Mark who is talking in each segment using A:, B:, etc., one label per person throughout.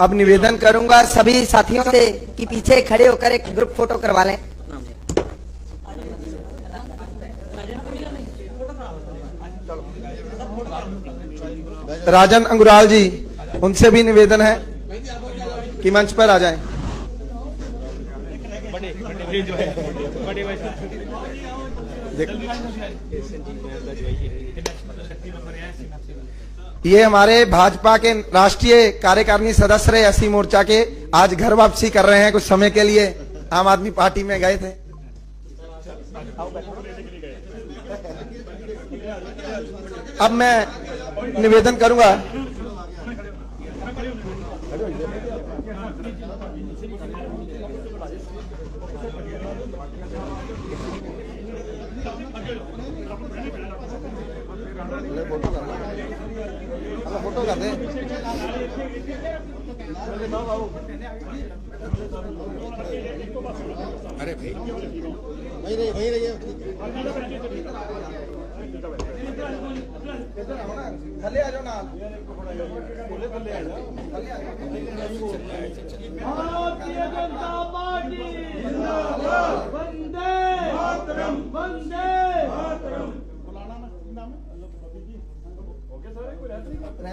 A: अब निवेदन करूँगा सभी साथियों से कि पीछे खड़े होकर एक ग्रुप फ़ोटो करवा लें। राजन अंगुराल जी, उनसे भी निवेदन है कि मंच पर आ जाएँ। ये हमारे भाजपा के राष्ट्रीय कार्यकारिणी सदस्य रहे असी मोर्चा के। आज घर वापसी कर रहे हैं कुछ समय के लिए। आम आदमी पार्टी में गए थे। अब मैं निवेदन करूँगा फोटो कर दे ਥੱਲੇ ਆ ਜਾਓ ਨਾਲ
B: भारतीय जनता पार्टी जिंदाबाद वंदे मातरम वंदे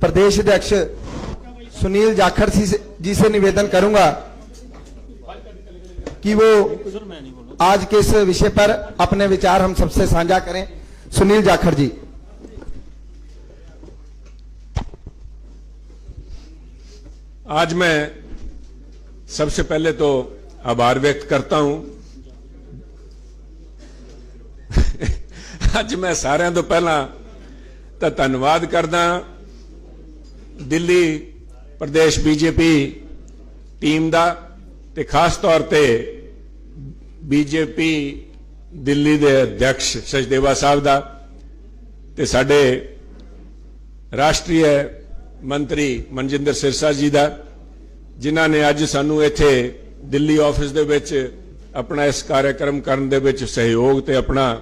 A: प्रदेश अध्यक्ष सुनील जाखड़ जी से- जी से निवेदन करूंगा कि वो आज के इस विषय पर अपने विचार हम सबसे साझा करें सुनील जाखड़ जी
C: आज मैं सबसे पहले तो आभार व्यक्त करता हूं ਅੱਜ ਮੈਂ ਸਾਰਿਆਂ ਤੋਂ ਪਹਿਲਾਂ ਤਾਂ ਧੰਨਵਾਦ ਕਰਦਾ ਦਿੱਲੀ ਪ੍ਰਦੇਸ਼ ਬੀਜੇਪੀ ਟੀਮ ਦਾ ਤੇ ਖਾਸ ਤੌਰ ਤੇ ਬੀਜੇਪੀ ਦਿੱਲੀ ਦੇ ਅਧਿਕਸ਼ ਸਚਦੇਵਾ ਸਾਹਿਬ ਦਾ ਤੇ ਸਾਡੇ ਰਾਸ਼ਟਰੀ ਮੰਤਰੀ ਮਨਜਿੰਦਰ ਸਿਰਸਾ ਜੀ ਦਾ, ਜਿਨ੍ਹਾਂ ਨੇ ਅੱਜ ਸਾਨੂੰ ਇੱਥੇ ਦਿੱਲੀ ਆਫਿਸ ਦੇ ਵਿੱਚ ਆਪਣਾ ਇਸ ਕਾਰਜਕ੍ਰਮ ਕਰਨ ਦੇ ਵਿੱਚ ਸਹਿਯੋਗ ਤੇ ਆਪਣਾ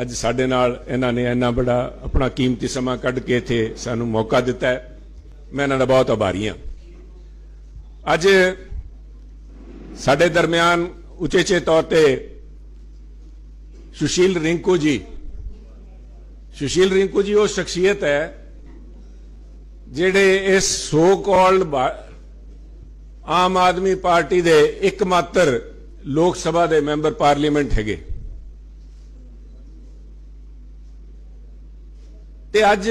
C: ਅੱਜ ਸਾਡੇ ਨਾਲ ਇਹਨਾਂ ਨੇ ਇੰਨਾ ਬੜਾ ਆਪਣਾ ਕੀਮਤੀ ਸਮਾਂ ਕੱਢ ਕੇ ਇੱਥੇ ਸਾਨੂੰ ਮੌਕਾ ਦਿੱਤਾ ਹੈ। ਮੈਂ ਇਹਨਾਂ ਦਾ ਬਹੁਤ ਆਭਾਰੀ ਹਾਂ। ਅੱਜ ਸਾਡੇ ਦਰਮਿਆਨ ਉਚੇਚੇ ਤੌਰ ਤੇ ਸੁਸ਼ੀਲ ਰਿੰਕੂ ਜੀ, ਸੁਸ਼ੀਲ ਰਿੰਕੂ ਜੀ ਉਹ ਸ਼ਖਸੀਅਤ ਹੈ, ਜਿਹੜੇ ਇਸ so called Aam Aadmi party ਦੇ ਇੱਕਮਾਤਰ ਲੋਕ ਸਭਾ ਦੇ ਮੈਂਬਰ ਪਾਰਲੀਮੈਂਟ ਹੈਗੇ। ਤੇ ਅੱਜ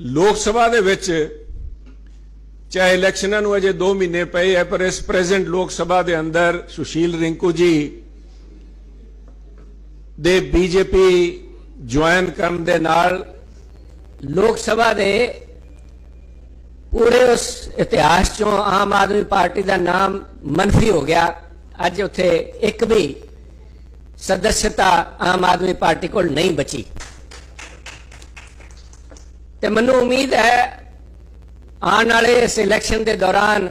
C: ਲੋਕ ਸਭਾ ਦੇ ਵਿੱਚ ਚਾਹੇ ਇਲੈਕਸ਼ਨਾਂ ਨੂੰ ਅਜੇ 2 ਮਹੀਨੇ ਪਏ ਹੈ, ਪਰ ਇਸ ਪ੍ਰੈਜ਼ੈਂਟ ਲੋਕ ਸਭਾ ਦੇ ਅੰਦਰ ਸੁਸ਼ੀਲ ਰਿੰਕੂ ਜੀ ਦੇ ਬੀਜੇਪੀ ਜੁਆਇਨ ਕਰਨ ਦੇ ਨਾਲ
D: ਲੋਕ ਸਭਾ ਦੇ ਪੂਰੇ ਉਸ ਇਤਿਹਾਸ ਚੋਂ ਆਮ ਆਦਮੀ ਪਾਰਟੀ ਦਾ ਨਾਮ ਮੰਫੀ ਹੋ ਗਿਆ। ਅੱਜ ਉੱਥੇ ਇੱਕ ਵੀ ਸਦੱਸਤਾ ਆਮ ਆਦਮੀ ਪਾਰਟੀ ਕੋਲ ਨਹੀਂ ਬਚੀ। ਤੇ ਮੈਨੂੰ ਉਮੀਦ ਹੈ ਆਉਣ ਵਾਲੇ ਇਸ ਇਲੈਕਸ਼ਨ ਦੇ ਦੌਰਾਨ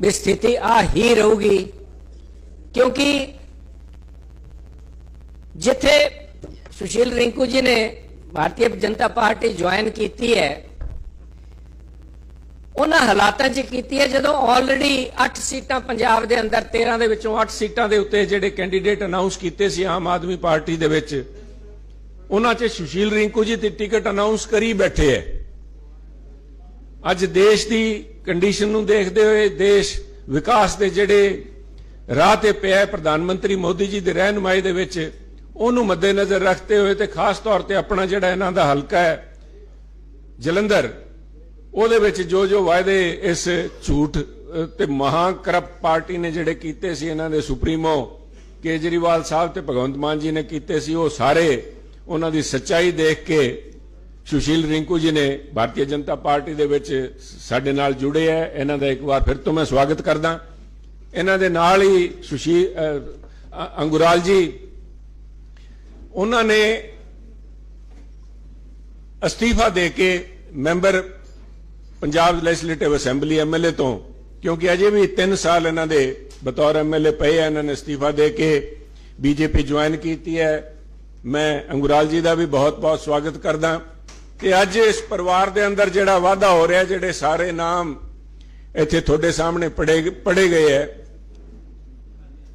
D: ਵੀ ਸਥਿਤੀ ਆ ਹੀ ਰਹੂਗੀ। ਕਿਉਂਕਿ ਜਿੱਥੇ ਸੁਸ਼ੀਲ ਰਿੰਕੂ ਜੀ ਨੇ ਭਾਰਤੀ ਜਨਤਾ ਪਾਰਟੀ ਜੁਆਇਨ ਕੀਤੀ ਹੈ, ਉਹਨਾਂ ਹਾਲਾਤਾਂ 'ਚ ਕੀਤੀ ਹੈ, ਜਦੋਂ ਆਲਰੇਡੀ 8 ਸੀਟਾਂ ਪੰਜਾਬ ਦੇ ਅੰਦਰ 13 ਦੇ ਵਿੱਚੋਂ 8 ਸੀਟਾਂ ਦੇ ਉੱਤੇ ਜਿਹੜੇ ਕੈਂਡੀਡੇਟ ਅਨਾਉਂਸ ਕੀਤੇ ਸੀ ਆਮ ਆਦਮੀ ਪਾਰਟੀ ਦੇ ਵਿੱਚ, ਉਹਨਾਂ 'ਚ ਸੁਸ਼ੀਲ ਰਿੰਕੂ ਜੀ ਦੀ ਟਿਕਟ ਅਨਾਉਂਸ ਕਰੀ ਬੈਠੇ ਹੈ। ਅੱਜ ਦੇਸ਼ ਦੀ ਕੰਡੀਸ਼ਨ ਨੂੰ ਦੇਖਦੇ ਹੋਏ ਦੇਸ਼ ਵਿਕਾਸ ਦੇ ਜਿਹੜੇ ਰਾਹ ਤੇ ਪਿਆ ਪ੍ਰਧਾਨ ਮੰਤਰੀ ਮੋਦੀ ਜੀ ਦੀ ਰਹਿਨੁਮਾਈ ਦੇ ਵਿੱਚ, ਉਹਨੂੰ ਮੱਦੇਨਜ਼ਰ ਰੱਖਦੇ ਹੋਏ ਤੇ ਖਾਸ ਤੌਰ ਤੇ ਆਪਣਾ ਜਿਹੜਾ ਇਹਨਾਂ ਦਾ ਹਲਕਾ ਹੈ, ਜਲੰਧਰ, ਉਹਦੇ ਵਿੱਚ ਜੋ ਜੋ ਵਾਅਦੇ ਇਸ ਝੂਠ ਤੇ ਮਹਾ ਕਰਪਟ ਪਾਰਟੀ ਨੇ ਜਿਹੜੇ ਕੀਤੇ ਸੀ ਇਹਨਾਂ ਦੇ ਸੁਪਰੀਮੋ, ਕੇਜਰੀਵਾਲ ਸਾਹਿਬ ਤੇ ਭਗਵੰਤ ਮਾਨ ਜੀ ਨੇ ਕੀਤੇ ਸੀ, ਉਹ ਸਾਰੇ ਉਹਨਾਂ ਦੀ ਸੱਚਾਈ ਦੇਖ ਕੇ
C: ਸੁਸ਼ੀਲ ਰਿੰਕੂ ਜੀ ਨੇ ਭਾਰਤੀ ਜਨਤਾ ਪਾਰਟੀ ਦੇ ਵਿੱਚ ਸਾਡੇ ਨਾਲ ਜੁੜੇ ਹੈ ਇਹਨਾਂ ਦਾ ਇੱਕ ਵਾਰ ਫਿਰ ਤੋਂ ਮੈਂ ਸਵਾਗਤ ਕਰਦਾ। ਇਹਨਾਂ ਦੇ ਨਾਲ ਹੀ ਸੁਸ਼ੀਲ ਅੰਗੁਰਾਲ ਜੀ, ਉਹਨਾਂ ਨੇ ਅਸਤੀਫਾ ਦੇ ਕੇ member Punjab legislative assembly MLA ਤੋਂ, ਕਿਉਂਕਿ ਅਜੇ ਵੀ 3 ਸਾਲ ਇਹਨਾਂ ਦੇ ਬਤੌਰ ਐਮਐਲਏ ਪਏ ਆ ਇਹਨਾਂ ਨੇ ਅਸਤੀਫਾ ਦੇ ਕੇ ਬੀਜੇਪੀ ਜੁਆਇਨ ਕੀਤੀ ਹੈ ਮੈਂ ਅੰਗੁਰਾਲ ਜੀ ਦਾ ਵੀ ਬਹੁਤ-ਬਹੁਤ ਸਵਾਗਤ ਕਰਦਾ। ਕਿ ਅੱਜ ਇਸ ਪਰਿਵਾਰ ਦੇ ਅੰਦਰ ਜਿਹੜਾ ਵਾਧਾ ਹੋ ਰਿਹਾ, ਜਿਹੜੇ ਸਾਰੇ ਨਾਮ ਇੱਥੇ ਤੁਹਾਡੇ ਸਾਹਮਣੇ ਪੜੇ ਪੜੇ ਗਏ ਹੈ।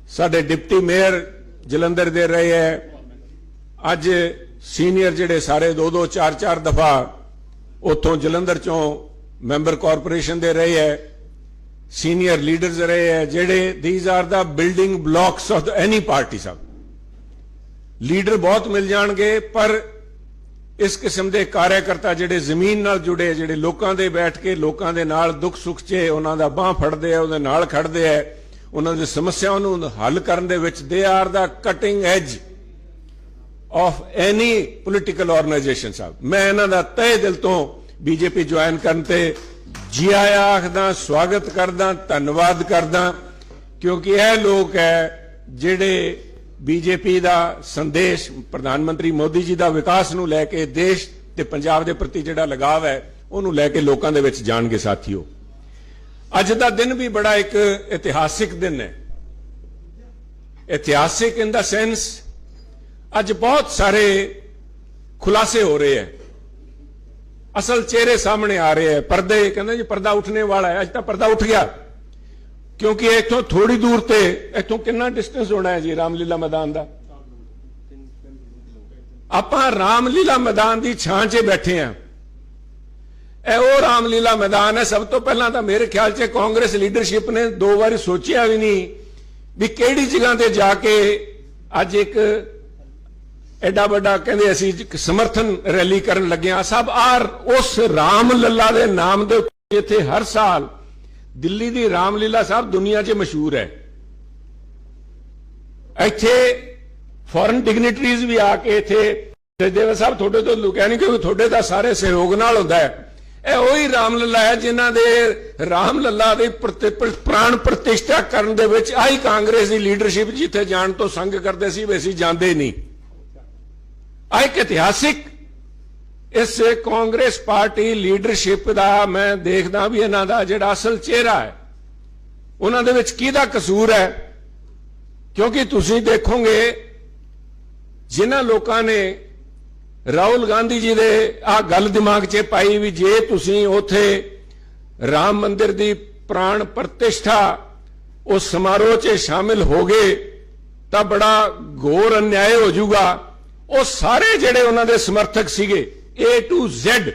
C: ਸਾਡੇ ਡਿਪਟੀ ਮੇਅਰ ਜਲੰਧਰ ਦੇ ਰਹੇ ਹੈ। ਅੱਜ ਸੀਨੀਅਰ ਜਿਹੜੇ ਸਾਰੇ 2 2 4 4 ਦਫਾ ਉਥੋਂ ਜਲੰਧਰ ਚੋਂ ਮੈਂਬਰ ਕਾਰਪੋਰੇਸ਼ਨ ਦੇ ਰਹੇ ਹੈ। ਸੀਨੀਅਰ ਲੀਡਰਸ ਰਹੇ ਹੈ, ਜਿਹੜੇ these are the building blocks of any party Sahib leader ਬਹੁਤ ਮਿਲ ਜਾਣਗੇ, ਪਰ ਇਸ ਕਿਸਮ ਦੇ ਕਾਰਜਕਰਤਾ ਜਿਹੜੇ ਜ਼ਮੀਨ ਨਾਲ ਜੁੜੇ ਜਿਹੜੇ ਲੋਕਾਂ ਦੇ ਬੈਠ ਕੇ ਲੋਕਾਂ ਦੇ ਨਾਲ ਦੁੱਖ ਸੁੱਖ 'ਚ ਉਹਨਾਂ ਦਾ ਬਾਹ ਫੜਦੇ ਆ, ਉਹਦੇ ਨਾਲ ਖੜਦੇ ਆ, ਉਹਨਾਂ ਦੀ ਸਮੱਸਿਆਵਾਂ ਨੂੰ ਹੱਲ ਕਰਨ ਦੇ ਵਿੱਚ they are the cutting edge of any political organisation ਸਾਹਿਬ ਮੈਂ ਇਹਨਾਂ ਦਾ ਤਹਿ ਦਿਲ ਤੋਂ ਬੀਜੇਪੀ ਜੁਆਇਨ ਕਰਨ ਤੇ ਜੀ ਆਇਆਂ ਆਖਦਾ, ਸਵਾਗਤ ਕਰਦਾ, ਧੰਨਵਾਦ ਕਰਦਾ, ਕਿਉਂਕਿ ਇਹ ਲੋਕ ਹੈ ਜਿਹੜੇ ਬੀਜੇਪੀ ਦਾ ਸੰਦੇਸ਼, ਪ੍ਰਧਾਨ ਮੰਤਰੀ ਮੋਦੀ ਜੀ ਦਾ ਵਿਕਾਸ ਨੂੰ ਲੈ ਕੇ ਦੇਸ਼ ਤੇ ਪੰਜਾਬ ਦੇ ਪ੍ਰਤੀ ਜਿਹੜਾ ਲਗਾਵ ਹੈ, ਉਹਨੂੰ ਲੈ ਕੇ ਲੋਕਾਂ ਦੇ ਵਿੱਚ ਜਾਣਗੇ ਸਾਥੀਓ। ਅੱਜ ਦਾ ਦਿਨ ਵੀ ਬੜਾ ਇੱਕ ਇਤਿਹਾਸਿਕ ਦਿਨ ਹੈ। ਇਤਿਹਾਸਿਕ ਇਨ ਦਾ ਸੈਂਸ ਅੱਜ ਬਹੁਤ ਸਾਰੇ ਖੁਲਾਸੇ ਹੋ ਰਹੇ ਹੈ। ਅਸਲ ਚਿਹਰੇ ਸਾਹਮਣੇ ਆ ਰਹੇ ਹੈ, ਪਰਦੇ, ਕਹਿੰਦੇ ਜੀ ਪਰਦਾ ਉੱਠਣੇ ਵਾਲਾ ਹੈ, ਅੱਜ ਤਾਂ ਪਰਦਾ ਉੱਠ ਗਿਆ। ਕਿਉਂਕਿ ਇੱਥੋਂ ਥੋੜੀ ਦੂਰ ਤੇ ਇੱਥੋਂ ਕਿੰਨਾ ਡਿਸਟੈਂਸ ਹੋਣਾ ਹੈ ਜੀ ਰਾਮਲੀਲਾ ਮੈਦਾਨ ਦਾ? ਆਪਾਂ ਰਾਮਲੀਲਾ ਮੈਦਾਨ ਦੀ ਛਾਂ 'ਚ ਬੈਠੇ ਆ ਇਹ ਉਹ ਰਾਮਲੀਲਾ ਮੈਦਾਨ ਹੈ, ਸਭ ਤੋਂ ਪਹਿਲਾਂ ਤਾਂ ਮੇਰੇ ਖਿਆਲ 'ਚ ਕਾਂਗਰਸ ਲੀਡਰਸ਼ਿਪ ਨੇ ਦੋ ਵਾਰੀ ਸੋਚਿਆ ਵੀ ਨਹੀਂ ਵੀ ਕਿਹੜੀ ਜਗ੍ਹਾ ਤੇ ਜਾ ਕੇ ਅੱਜ ਇੱਕ ਐਡਾ ਵੱਡਾ ਕਹਿੰਦੇ ਅਸੀਂ ਸਮਰਥਨ ਰੈਲੀ ਕਰਨ ਲੱਗੇ ਆ ਸਭ ਆਰ ਉਸ ਰਾਮ ਲੱਲਾ ਦੇ ਨਾਮ ਦੇ ਉੱਤੇ ਇੱਥੇ ਹਰ ਸਾਲ ਦਿੱਲੀ ਦੀ ਰਾਮਲੀਲਾ ਸਾਹਿਬ ਦੁਨੀਆ 'ਚ ਮਸ਼ਹੂਰ ਹੈ। ਇੱਥੇ ਫੋਰਨ ਡਿਗਨਿਟਰੀਜ਼ ਵੀ ਆ ਕੇ ਇੱਥੇ ਜਗਦੇਵ ਸਾਹਿਬ ਤੁਹਾਡੇ ਤੋਂ ਲੁਕਿਆ ਨਹੀਂ ਕਿਉਂਕਿ ਤੁਹਾਡੇ ਦਾ ਸਾਰੇ ਸਹਿਯੋਗ ਨਾਲ ਹੁੰਦਾ ਹੈ। ਇਹ ਉਹੀ ਰਾਮ ਲੱਲਾ ਹੈ ਜਿਨ੍ਹਾਂ ਦੇ ਰਾਮ ਲੱਲਾ ਦੀ ਪ੍ਰਤੀ- ਪ੍ਰਾਣ ਪ੍ਰਤਿਸ਼ਠਾ ਕਰਨ ਦੇ ਵਿੱਚ ਆਈ ਕਾਂਗਰਸ ਦੀ ਲੀਡਰਸ਼ਿਪ ਜਿੱਥੇ ਜਾਣ ਤੋਂ ਸੰਗ ਕਰਦੇ ਸੀ, ਵੀ ਅਸੀਂ ਜਾਂਦੇ ਨਹੀਂ। ਆਹ ਇੱਕ ਇਤਿਹਾਸਿਕ ਇਸ ਕਾਂਗਰਸ ਪਾਰਟੀ ਲੀਡਰਸ਼ਿਪ ਦਾ ਮੈਂ ਦੇਖਦਾ ਵੀ ਇਹਨਾਂ ਦਾ ਜਿਹੜਾ ਅਸਲ ਚਿਹਰਾ ਹੈ, ਉਹਨਾਂ ਦੇ ਵਿੱਚ ਕਿਹਦਾ ਕਸੂਰ ਹੈ? ਕਿਉਂਕਿ ਤੁਸੀਂ ਦੇਖੋਗੇ, ਜਿਨ੍ਹਾਂ ਲੋਕਾਂ ਨੇ ਰਾਹੁਲ ਗਾਂਧੀ ਜੀ ਦੇ ਆ ਗੱਲ ਦਿਮਾਗ 'ਚ ਪਾਈ ਵੀ ਜੇ ਤੁਸੀਂ ਉਥੇ ਰਾਮ ਮੰਦਿਰ ਦੀ ਪ੍ਰਾਣ ਪ੍ਰਤਿਸ਼ਠਾ ਉਸ ਸਮਾਰੋਹ 'ਚ ਸ਼ਾਮਿਲ ਹੋਗੇ, ਤਾਂ ਬੜਾ ਘੋਰ ਅਨਿਆਏ ਹੋ ਜਾਊਗਾ। ਉਹ ਸਾਰੇ ਜਿਹੜੇ ਉਹਨਾਂ ਦੇ ਸਮਰਥਕ ਸੀਗੇ A to Z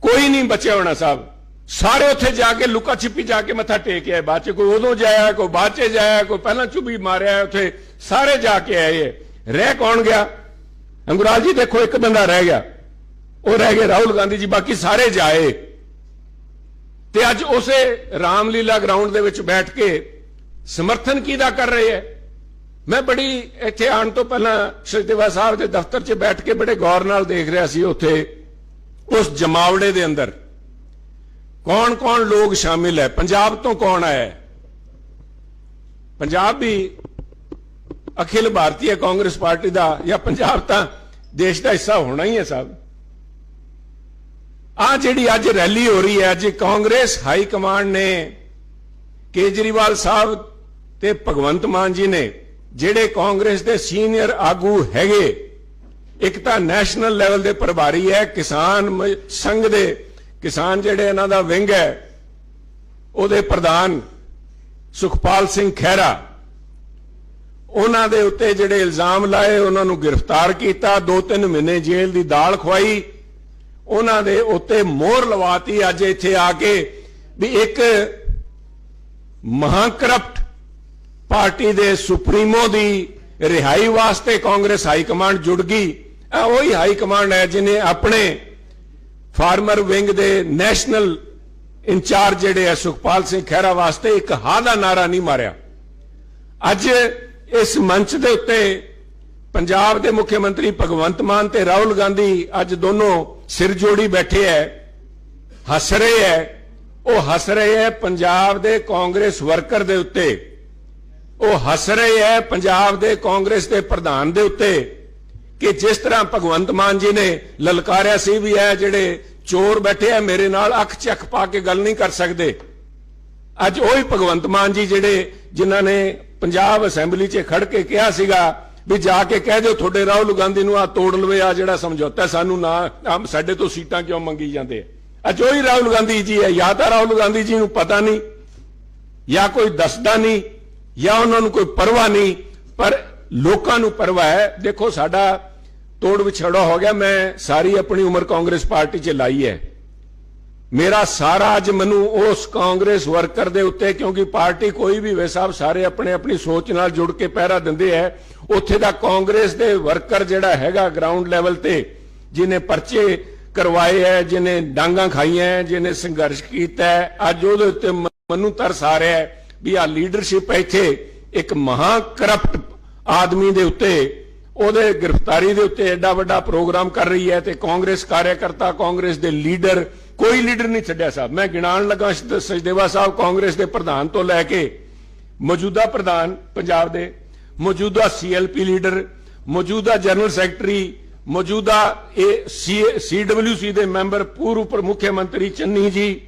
C: ਕੋਈ ਨਹੀਂ ਬਚਿਆ ਹੋਣਾ ਸਾਹਿਬ। ਸਾਰੇ ਉੱਥੇ ਜਾ ਕੇ ਲੁਕਾ ਛਿਪੀ ਜਾ ਕੇ ਮੱਥਾ ਟੇਕ ਆਏ। ਬਾਅਦ ਚ ਕੋਈ ਉਦੋਂ ਜਾਇਆ, ਕੋਈ ਬਾਅਦ ਚ ਜਾਇਆ, ਕੋਈ ਪਹਿਲਾਂ ਚੁਬੀ ਮਾਰਿਆ, ਉੱਥੇ ਸਾਰੇ ਜਾ ਕੇ ਆਏ। ਹੈ। ਰਹਿ ਕੌਣ ਗਿਆ? ਅੰਗੁਰਾਲ ਜੀ ਦੇਖੋ, ਇੱਕ ਬੰਦਾ ਰਹਿ ਗਿਆ। ਉਹ ਰਹਿ ਗਏ ਰਾਹੁਲ ਗਾਂਧੀ ਜੀ, ਬਾਕੀ ਸਾਰੇ ਜਾਏ। ਤੇ ਅੱਜ ਉਸੇ ਰਾਮਲੀਲਾ ਗਰਾਊਂਡ ਦੇ ਵਿੱਚ ਬੈਠ ਕੇ ਸਮਰਥਨ ਕਿਹਦਾ ਕਰ ਰਹੇ ਹੈ? ਮੈਂ ਬੜੀ ਇੱਥੇ ਆਉਣ ਤੋਂ ਪਹਿਲਾਂ ਸ਼੍ਰੀਦੇਵਾ ਸਾਹਿਬ ਦੇ ਦਫ਼ਤਰ 'ਚ ਬੈਠ ਕੇ ਬੜੇ ਗੌਰ ਨਾਲ ਦੇਖ ਰਿਹਾ ਸੀ ਉੱਥੇ, ਉਸ ਜਮਾਵੜੇ ਦੇ ਅੰਦਰ। ਕੌਣ-ਕੌਣ ਲੋਕ ਸ਼ਾਮਿਲ ਹੈ? ਪੰਜਾਬ ਤੋਂ ਕੌਣ ਆਇਆ ਹੈ? ਪੰਜਾਬ ਵੀ ਅਖਿਲ ਭਾਰਤੀ ਕਾਂਗਰਸ ਪਾਰਟੀ ਦਾ ਜਾਂ ਪੰਜਾਬ ਤਾਂ ਦੇਸ਼ ਦਾ ਹਿੱਸਾ ਹੋਣਾ ਹੀ ਹੈ ਸਾਹਿਬ ਆ ਜਿਹੜੀ ਅੱਜ ਰੈਲੀ ਹੋ ਰਹੀ ਹੈ, ਅੱਜ ਕਾਂਗਰਸ ਹਾਈ ਕਮਾਂਡ ਨੇ ਕੇਜਰੀਵਾਲ ਸਾਹਿਬ ਤੇ ਭਗਵੰਤ ਮਾਨ ਜੀ ਨੇ ਜਿਹੜੇ ਕਾਂਗਰਸ ਦੇ ਸੀਨੀਅਰ ਆਗੂ ਹੈਗੇ, ਇੱਕ ਤਾਂ ਨੈਸ਼ਨਲ ਲੈਵਲ ਦੇ ਪ੍ਰਭਾਰੀ ਹੈ, ਕਿਸਾਨ ਸੰਘ ਦੇ, ਕਿਸਾਨ ਜਿਹੜੇ ਇਹਨਾਂ ਦਾ ਵਿੰਗ ਹੈ, ਉਹਦੇ ਪ੍ਰਧਾਨ ਸੁਖਪਾਲ ਸਿੰਘ ਖਹਿਰਾ। ਉਹਨਾਂ ਦੇ ਉੱਤੇ ਜਿਹੜੇ ਇਲਜ਼ਾਮ ਲਾਏ, ਉਹਨਾਂ ਨੂੰ ਗ੍ਰਿਫਤਾਰ ਕੀਤਾ ਦੋ ਤਿੰਨ ਮਹੀਨੇ ਜੇਲ੍ਹ ਦੀ ਦਾਲ ਖਵਾਈ ਉਹਨਾਂ ਦੇ ਉੱਤੇ ਮੋਹਰ ਲਵਾਤੀ ਅੱਜ ਇੱਥੇ ਆ ਕੇ ਵੀ ਇੱਕ ਮਹਾਕਰਪਟ ਪਾਰਟੀ ਦੇ ਸੁਪਰੀਮੋ ਦੀ ਰਿਹਾਈ ਵਾਸਤੇ ਕਾਂਗਰਸ ਹਾਈ ਕਮਾਂਡ ਜੁੜ ਗਈ। ਇਹ ਉਹੀ ਹਾਈ ਕਮਾਂਡ ਹੈ ਜਿਨੇ ਆਪਣੇ ਫਾਰਮਰ ਵਿੰਗ ਦੇ ਨੈਸ਼ਨਲ ਇੰਚਾਰਜ ਜਿਹੜੇ ਹੈ ਸੁਖਪਾਲ ਸਿੰਘ ਖਹਿਰਾ ਵਾਸਤੇ ਇੱਕ ਹਾਂ ਦਾ ਨਾਰਾ ਨਹੀਂ ਮਾਰਿਆ। ਅੱਜ ਇਸ ਮੰਚ ਦੇ ਉੱਤੇ ਪੰਜਾਬ ਦੇ ਮੁੱਖ ਮੰਤਰੀ ਭਗਵੰਤ ਮਾਨ ਤੇ ਰਾਹੁਲ ਗਾਂਧੀ ਅੱਜ ਦੋਨੋਂ ਸਿਰ ਜੋੜੀ ਬੈਠੇ ਐ, ਹੱਸ ਰਹੇ ਐ। ਉਹ ਹੱਸ ਰਹੇ ਐ ਪੰਜਾਬ ਦੇ ਕਾਂਗਰਸ ਵਰਕਰ ਦੇ ਉੱਤੇ। ਉਹ ਹੱਸ ਰਹੇ ਹੈ ਪੰਜਾਬ ਦੇ ਕਾਂਗਰਸ ਦੇ ਪ੍ਰਧਾਨ ਦੇ ਉੱਤੇ ਕਿ ਜਿਸ ਤਰ੍ਹਾਂ ਭਗਵੰਤ ਮਾਨ ਜੀ ਨੇ ਲਲਕਾਰਿਆ ਸੀ ਵੀ ਹੈ ਜਿਹੜੇ ਚੋਰ ਬੈਠੇ ਆ ਮੇਰੇ ਨਾਲ ਅੱਖ ਚੱਖ ਪਾ ਕੇ ਗੱਲ ਨਹੀਂ ਕਰ ਸਕਦੇ। ਅੱਜ ਉਹੀ ਭਗਵੰਤ ਮਾਨ ਜੀ ਜਿਹੜੇ ਜਿਨ੍ਹਾਂ ਨੇ ਪੰਜਾਬ ਅਸੈਂਬਲੀ 'ਚ ਖੜ ਕੇ ਕਿਹਾ ਸੀਗਾ ਵੀ ਜਾ ਕੇ ਕਹਿ ਦਿਓ ਤੁਹਾਡੇ ਰਾਹੁਲ ਗਾਂਧੀ ਨੂੰ ਆ ਤੋੜ ਲਵੇ ਆ ਜਿਹੜਾ ਸਮਝੌਤਾ ਸਾਨੂੰ ਨਾ ਸਾਡੇ ਤੋਂ ਸੀਟਾਂ ਕਿਉਂ ਮੰਗੀ ਜਾਂਦੇ ਆ ਅੱਜ ਉਹੀ ਰਾਹੁਲ ਗਾਂਧੀ ਜੀ ਹੈ ਜਾਂ ਤਾਂ ਰਾਹੁਲ ਗਾਂਧੀ ਜੀ ਨੂੰ ਪਤਾ ਨਹੀਂ, ਜਾਂ ਕੋਈ ਦੱਸਦਾ ਨਹੀਂ ਜਾਂ ਉਹਨਾਂ ਨੂੰ ਕੋਈ ਪਰਵਾਹ ਨਹੀਂ ਪਰ ਲੋਕਾਂ ਨੂੰ ਪਰਵਾਹ ਹੈ। ਦੇਖੋ ਸਾਡਾ ਤੋੜ ਵਿਛੜਾ ਹੋ ਗਿਆ। ਮੈਂ ਸਾਰੀ ਆਪਣੀ ਉਮਰ ਕਾਂਗਰਸ ਪਾਰਟੀ 'ਚ ਲਾਈ ਹੈ। ਮੇਰਾ ਸਾਰਾ ਅੱਜ ਮੈਨੂੰ ਉਸ ਕਾਂਗਰਸ ਵਰਕਰ ਦੇ ਉੱਤੇ ਕਿਉਂਕਿ ਪਾਰਟੀ ਕੋਈ ਵੀ ਵੇ ਸਾਹਿਬ ਸਾਰੇ ਆਪਣੇ ਆਪਣੀ ਸੋਚ ਨਾਲ ਜੁੜ ਕੇ ਪਹਿਰਾ ਦਿੰਦੇ ਐ ਉੱਥੇ ਦਾ ਕਾਂਗਰਸ ਦੇ ਵਰਕਰ ਜਿਹੜਾ ਹੈਗਾ ਗਰਾਊਂਡ ਲੈਵਲ ਤੇ ਜਿਨੇ ਪਰਚੇ ਕਰਵਾਏ ਐ ਜਿਨੇ ਡਾਂਗਾ ਖਾਈਆਂ ਐ, ਜਿਨੇ ਸੰਘਰਸ਼ ਕੀਤਾ ਅੱਜ ਉਹਦੇ ਉੱਤੇ ਮੈਨੂੰ ਤਰਸ ਆ ਰਿਹਾ ਹੈ। ਵੀ ਆ ਲੀਡਰਸ਼ਿਪ ਇੱਥੇ ਇੱਕ ਮਹਾ ਕਰਪਟ ਆਦਮੀ ਦੇ ਉੱਤੇ, ਉਹਦੇ ਗ੍ਰਿਫਤਾਰੀ ਦੇ ਉੱਤੇ ਐਡਾ ਵੱਡਾ ਪ੍ਰੋਗਰਾਮ ਕਰ ਰਹੀ ਹੈ ਤੇ ਕਾਂਗਰਸ ਕਾਰਿਆਕਰਤਾ ਕਾਂਗਰਸ ਦੇ ਲੀਡਰ ਕੋਈ ਲੀਡਰ ਨਹੀਂ ਛੱਡਿਆ ਸਾਹਿਬ। ਮੈਂ ਗਿਣਾਉਣ ਲੱਗਾ ਸ਼- ਸਾਹਿਬ ਕਾਂਗਰਸ ਦੇ ਪ੍ਰਧਾਨ ਤੋਂ ਲੈ ਕੇ ਮੌਜੂਦਾ ਪ੍ਰਧਾਨ ਪੰਜਾਬ ਦੇ, ਮੌਜੂਦਾ ਸੀਐਲਪੀ ਲੀਡਰ, ਮੌਜੂਦਾ ਜਨਰਲ ਸੈਕਟਰੀ, ਮੌਜੂਦਾ ਇਹ ਸੀਡਬਲਯੂਸੀ ਦੇ ਮੈਂਬਰ, ਪੂਰਵ ਉਪ ਮੁੱਖ ਮੰਤਰੀ ਚੰਨੀ ਜੀ,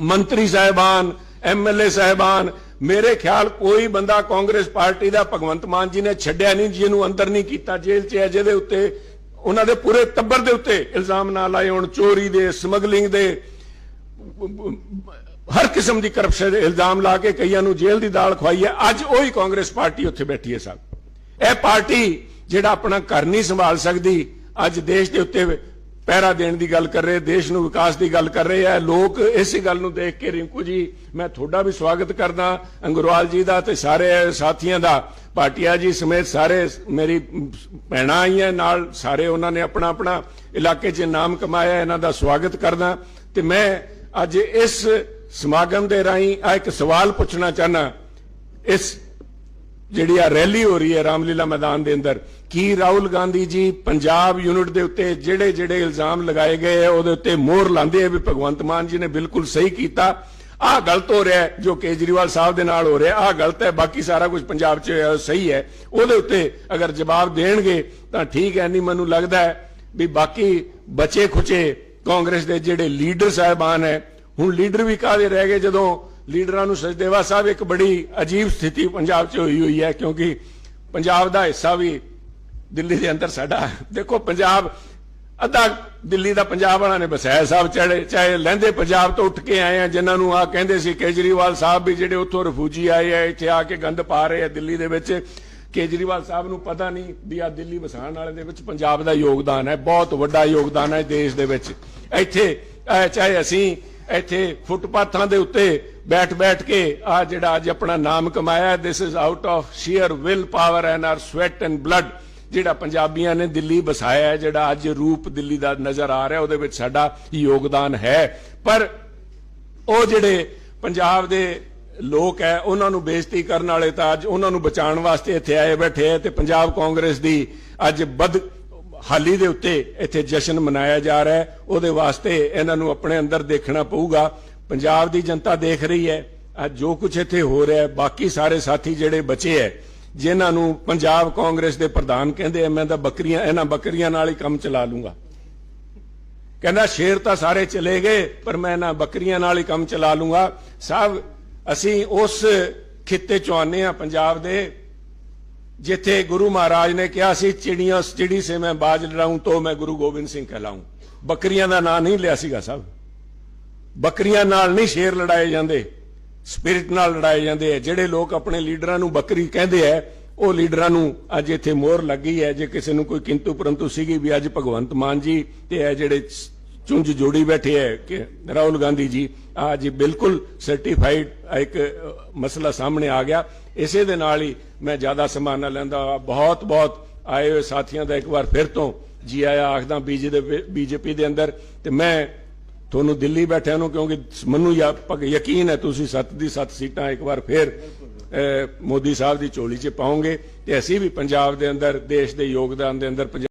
C: ਮੰਤਰੀ ਸਾਹਿਬਾਨ ਐਮਐਲਏ ਸਾਹਿਬਾਨ, ਮੇਰੇ ਖਿਆਲ ਕੋਈ ਬੰਦਾ ਕਾਂਗਰਸ ਪਾਰਟੀ ਦਾ ਭਗਵੰਤ ਮਾਨ ਜੀ ਨੇ ਛੱਡਿਆ ਨਹੀਂ, ਜਿਹਨੂੰ ਅੰਦਰ ਨਹੀਂ ਕੀਤਾ, ਜੇਲ੍ਹ 'ਚ ਹੈ, ਜਿਹਦੇ ਉੱਤੇ ਉਹਨਾਂ ਦੇ ਪੂਰੇ ਟੱਬਰ ਦੇ ਉੱਤੇ ਇਲਜ਼ਾਮ ਨਾ ਲਾਏ ਹੋਣ, ਚੋਰੀ ਦੇ, ਸਮਗਲਿੰਗ ਦੇ, ਹਰ ਕਿਸਮ ਦੀ ਕਰਪਸ਼ਨ ਦੇ ਇਲਜ਼ਾਮ ਲਾ ਕੇ ਕਈਆਂ ਨੂੰ ਜੇਲ੍ਹ ਦੀ ਦਾਲ ਖਵਾਈ ਹੈ। ਅੱਜ ਉਹੀ ਕਾਂਗਰਸ ਪਾਰਟੀ ਉੱਥੇ ਬੈਠੀ ਹੈ ਸਾਹਿਬ ਇਹ ਪਾਰਟੀ ਜਿਹੜਾ ਆਪਣਾ ਘਰ ਨਹੀਂ ਸੰਭਾਲ ਸਕਦੀ, ਅੱਜ ਦੇਸ਼ ਦੇ ਉੱਤੇ ਪਹਿਰਾ ਦੇਣ ਦੀ ਗੱਲ ਕਰ ਰਹੇ, ਦੇਸ਼ ਨੂੰ ਵਿਕਾਸ ਦੀ ਗੱਲ ਕਰ ਰਹੇ ਆ। ਲੋਕ ਇਸੇ ਗੱਲ ਨੂੰ ਦੇਖ ਕੇ ਰਿੰਕੂ ਜੀ, ਮੈਂ ਤੁਹਾਡਾ ਵੀ ਸਵਾਗਤ ਕਰਦਾ, ਅੰਗਰਵਾਲ ਜੀ ਦਾ ਤੇ ਸਾਰੇ ਸਾਥੀਆਂ ਦਾ, ਭਾਟੀਆ ਜੀ ਸਮੇਤ ਸਾਰੇ ਮੇਰੀ ਭੈਣਾਂ ਆਈਆਂ ਨਾਲ, ਸਾਰੇ ਉਹਨਾਂ ਨੇ ਆਪਣਾ ਆਪਣਾ ਇਲਾਕੇ 'ਚ ਨਾਮ ਕਮਾਇਆ, ਇਹਨਾਂ ਦਾ ਸਵਾਗਤ ਕਰਦਾ। ਤੇ ਮੈਂ ਅੱਜ ਇਸ ਸਮਾਗਮ ਦੇ ਰਾਹੀਂ ਆ ਇੱਕ ਸਵਾਲ ਪੁੱਛਣਾ ਚਾਹਨਾ ਇਸ ਜਿਹੜੀ ਆ ਰੈਲੀ ਹੋ ਰਹੀ ਹੈ ਰਾਮਲੀਲਾ ਮੈਦਾਨ ਦੇ ਅੰਦਰ, ਕੀ ਰਾਹੁਲ ਗਾਂਧੀ ਜੀ ਪੰਜਾਬ ਯੂਨਿਟ ਦੇ ਉੱਤੇ ਜਿਹੜੇ ਜਿਹੜੇ ਇਲਜ਼ਾਮ ਲਗਾਏ ਗਏ ਆ, ਉਹਦੇ ਉੱਤੇ ਮੋਹਰ ਲਾਉਂਦੇ ਆ ਵੀ ਭਗਵੰਤ ਮਾਨ ਜੀ ਨੇ ਬਿਲਕੁਲ ਸਹੀ ਕੀਤਾ। ਆਹ ਗਲਤ ਹੋ ਰਿਹਾ ਜੋ ਕੇਜਰੀਵਾਲ ਸਾਹਿਬ ਦੇ ਨਾਲ ਹੋ ਰਿਹਾ ਆਹ ਗਲਤ ਹੈ, ਬਾਕੀ ਸਾਰਾ ਕੁਝ ਪੰਜਾਬ 'ਚ ਸਹੀ ਹੈ। ਉਹਦੇ ਉੱਤੇ ਅਗਰ ਜਵਾਬ ਦੇਣਗੇ, ਤਾਂ ਠੀਕ ਹੈ, ਨਹੀਂ ਮੈਨੂੰ ਲੱਗਦਾ ਹੈ ਵੀ ਬਾਕੀ ਬਚੇ ਖੁਚੇ ਕਾਂਗਰਸ ਦੇ ਜਿਹੜੇ ਲੀਡਰ ਸਾਹਿਬਾਨ ਹੈ, ਹੁਣ ਲੀਡਰ ਵੀ ਕਾਹਦੇ ਰਹਿ ਗਏ ਜਦੋਂ ਲੀਡਰਾਂ ਨੂੰ ਸਚਦੇਵਾ ਸਾਹਿਬ ਇੱਕ ਬੜੀ ਅਜੀਬ ਸਥਿਤੀ ਪੰਜਾਬ 'ਚ ਹੋਈ ਹੋਈ ਹੈ, ਕਿਉਂਕਿ ਪੰਜਾਬ ਦਾ ਹਿੱਸਾ ਵੀ ਦਿੱਲੀ ਦੇ ਅੰਦਰ ਸਾਡਾ। ਦੇਖੋ, ਪੰਜਾਬ ਅੱਧਾ ਦਿੱਲੀ ਦਾ ਪੰਜਾਬ ਵਾਲਾ ਨੇ ਬਸਾਇਆ ਸਾਹਿਬ ਚੜੇ ਚਾਹੇ ਲਹਿੰਦੇ ਪੰਜਾਬ ਤੋਂ ਉੱਠ ਕੇ ਆਏ ਆ, ਜਿਨ੍ਹਾਂ ਨੂੰ ਆ ਕਹਿੰਦੇ ਸੀ ਕੇਜਰੀਵਾਲ ਸਾਹਿਬ ਵੀ ਜਿਹੜੇ ਉੱਥੋਂ ਰਿਫਿਊਜੀ ਆਏ ਆ, ਇੱਥੇ ਆ ਕੇ ਗੰਦ ਪਾ ਰਹੇ ਆ ਦਿੱਲੀ ਦੇ ਵਿੱਚ। ਕੇਜਰੀਵਾਲ ਸਾਹਿਬ ਨੂੰ ਪਤਾ ਨਹੀਂ ਵੀ ਆ ਦਿੱਲੀ ਵਸਾਣ ਵਾਲੇ ਦੇ ਵਿੱਚ ਪੰਜਾਬ ਦਾ ਯੋਗਦਾਨ ਹੈ, ਬਹੁਤ ਵੱਡਾ ਯੋਗਦਾਨ ਹੈ ਦੇਸ਼ ਦੇ ਵਿੱਚ। ਇੱਥੇ ਚਾਹੇ ਅਸੀਂ ਇੱਥੇ ਫੁੱਟਪਾਥਾਂ ਦੇ ਉੱਤੇ ਬੈਠ ਬੈਠ ਕੇ ਆ ਜਿਹੜਾ ਅੱਜ ਆਪਣਾ ਨਾਮ ਕਮਾਇਆ this is out of sheer will power and our sweat and blood ਜਿਹੜਾ ਪੰਜਾਬੀਆਂ ਨੇ ਦਿੱਲੀ ਵਸਾਇਆ ਹੈ ਜਿਹੜਾ ਅੱਜ ਰੂਪ ਦਿੱਲੀ ਦਾ ਨਜ਼ਰ ਆ ਰਿਹਾ, ਉਹਦੇ ਵਿੱਚ ਸਾਡਾ ਯੋਗਦਾਨ ਹੈ। ਪਰ ਉਹ ਜਿਹੜੇ ਪੰਜਾਬ ਦੇ ਲੋਕ ਹੈ, ਉਹਨਾਂ ਨੂੰ ਬੇਇੱਜ਼ਤੀ ਕਰਨ ਵਾਲੇ ਤਾਂ ਅੱਜ ਉਹਨਾਂ ਨੂੰ ਬਚਾਉਣ ਵਾਸਤੇ ਇੱਥੇ ਆਏ ਬੈਠੇ ਹੈ ਤੇ ਪੰਜਾਬ ਕਾਂਗਰਸ ਦੀ ਅੱਜ ਬਦ ਹਾਲੀ ਦੇ ਉੱਤੇ ਇੱਥੇ ਜਸ਼ਨ ਮਨਾਇਆ ਜਾ ਰਿਹਾ ਹੈ। ਉਹਦੇ ਵਾਸਤੇ ਇਹਨਾਂ ਨੂੰ ਆਪਣੇ ਅੰਦਰ ਦੇਖਣਾ ਪਊਗਾ। ਪੰਜਾਬ ਦੀ ਜਨਤਾ ਦੇਖ ਰਹੀ ਹੈ। ਅੱਜ ਜੋ ਕੁਝ ਇੱਥੇ ਹੋ ਰਿਹਾ ਹੈ, ਬਾਕੀ ਸਾਰੇ ਸਾਥੀ ਜਿਹੜੇ ਬਚੇ ਹੈ, ਜਿਨ੍ਹਾਂ ਨੂੰ ਪੰਜਾਬ ਕਾਂਗਰਸ ਦੇ ਪ੍ਰਧਾਨ ਕਹਿੰਦੇ ਆ, ਮੈਂ ਤਾਂ ਬੱਕਰੀਆਂ, ਇਹਨਾਂ ਬੱਕਰੀਆਂ ਨਾਲ ਹੀ ਕੰਮ ਚਲਾ ਲੂੰਗਾ। ਕਹਿੰਦਾ, ਸ਼ੇਰ ਤਾਂ ਸਾਰੇ ਚਲੇ ਗਏ, ਪਰ ਮੈਂ ਇਹਨਾਂ ਬੱਕਰੀਆਂ ਨਾਲ ਹੀ ਕੰਮ ਚਲਾ ਲੂੰਗਾ। ਸਾਹਿਬ, ਅਸੀਂ ਉਸ ਖਿੱਤੇ ਚ ਆਉਂਦੇ ਆ ਪੰਜਾਬ ਦੇ ਜਿੱਥੇ ਗੁਰੂ ਮਹਾਰਾਜ ਨੇ ਕਿਹਾ ਸੀ, ਚਿੜੀਆਂ ਚਿੜੀ ਸੇ ਮੈਂ ਬਾਜ ਲੜਾਉਂ, ਤੋ ਮੈਂ ਗੁਰੂ ਗੋਬਿੰਦ ਸਿੰਘ ਕਹਲਾਉਂ। ਬੱਕਰੀਆਂ ਦਾ ਨਾਂ ਨਹੀਂ ਲਿਆ ਸੀਗਾ ਸਾਹਿਬ ਬੱਕਰੀਆਂ ਨਾਲ ਨਹੀਂ ਸ਼ੇਰ ਲੜਾਏ ਜਾਂਦੇ, ਸਪਿਰਿਟ ਨਾਲ ਲੜਾਏ ਜਾਂਦੇ ਆ। ਜਿਹੜੇ ਲੋਕ ਆਪਣੇ ਲੀਡਰਾਂ ਨੂੰ ਬੱਕਰੀ ਕਹਿੰਦੇ ਆ, ਉਹ ਲੀਡਰਾਂ ਨੂੰ ਅੱਜ ਇੱਥੇ ਮੋਹਰ ਲੱਗੀ ਹੈ। ਜੇ ਕਿਸੇ ਨੂੰ ਕੋਈ ਕਿੰਤੂ ਪਰੰਤੂ ਸੀਗੀ ਵੀ ਅੱਜ ਭਗਵੰਤ ਮਾਨ ਜੀ ਤੇ ਇਹ ਜਿਹੜੇ ਚੁੰਝ ਜੋੜੀ ਬੈਠੇ ਹੈ ਕਿ ਰਾਹੁਲ ਗਾਂਧੀ ਜੀ, ਅੱਜ ਬਿਲਕੁਲ ਸਰਟੀਫਾਈਡ ਇੱਕ ਮਸਲਾ ਸਾਹਮਣੇ ਆ ਗਿਆ। ਇਸੇ ਦੇ ਨਾਲ ਹੀ ਮੈਂ ਜ਼ਿਆਦਾ ਸਮਾਂ ਨਾ ਲੈਂਦਾ, ਬਹੁਤ ਬਹੁਤ ਆਏ ਹੋਏ ਸਾਥੀਆਂ ਦਾ ਇੱਕ ਵਾਰ ਫਿਰ ਤੋਂ ਜੀ ਆਇਆ ਆਖਦਾ ਬੀਜੇਪੀ ਦੇ ਅੰਦਰ। ਤੇ ਮੈਂ ਤੁਹਾਨੂੰ ਦਿੱਲੀ ਬੈਠਿਆਂ ਨੂੰ ਕਿਉਂਕਿ ਮੈਨੂੰ ਯਕੀਨ ਹੈ ਤੁਸੀਂ ਸੱਤ ਦੀ ਸੱਤ ਸੀਟਾਂ ਇੱਕ ਵਾਰ ਫਿਰ ਮੋਦੀ ਸਾਹਿਬ ਦੀ ਝੋਲੀ 'ਚ ਪਾਉਂਗੇ ਤੇ ਅਸੀਂ ਵੀ ਪੰਜਾਬ ਦੇ ਅੰਦਰ, ਦੇਸ਼ ਦੇ ਯੋਗਦਾਨ ਦੇ ਅੰਦਰ ਪੰਜਾਬ